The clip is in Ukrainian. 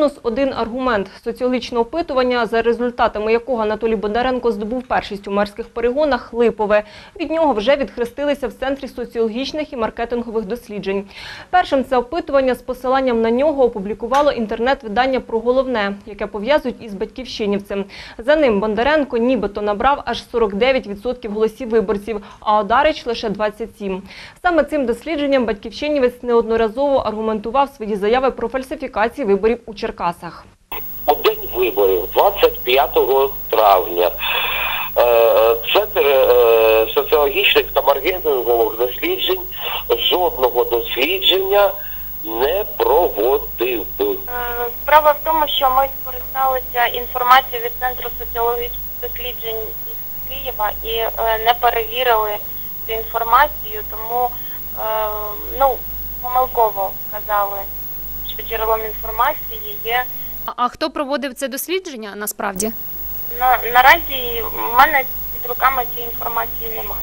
Мінус один аргумент соціологічного опитування, за результатами якого Анатолій Бондаренко здобув першість у мерських перегонах, липове. Від нього вже відхрестилися в центрі соціологічних і маркетингових досліджень. Першим це опитування з посиланням на нього опублікувало інтернет-видання про головне, яке пов'язують із батьківщинівцем. За ним Бондаренко нібито набрав аж 49% голосів виборців, а Одарич лише 27%. Саме цим дослідженням батьківщинівець неодноразово аргументував свої заяви про фальсифікації виборів у Черкасах. У день виборів, 25 травня, е, Центр е, соціологічних та маркетингових досліджень жодного дослідження не проводив. Е, Справа в тому, що ми скористалися інформацією від Центру соціологічних досліджень із Києва і е, не перевірили цю інформацію, тому е, ну, помилково казали, джерелом інформації є. А- А хто проводив це дослідження насправді? На, наразі в мене під руками цієї інформації немає.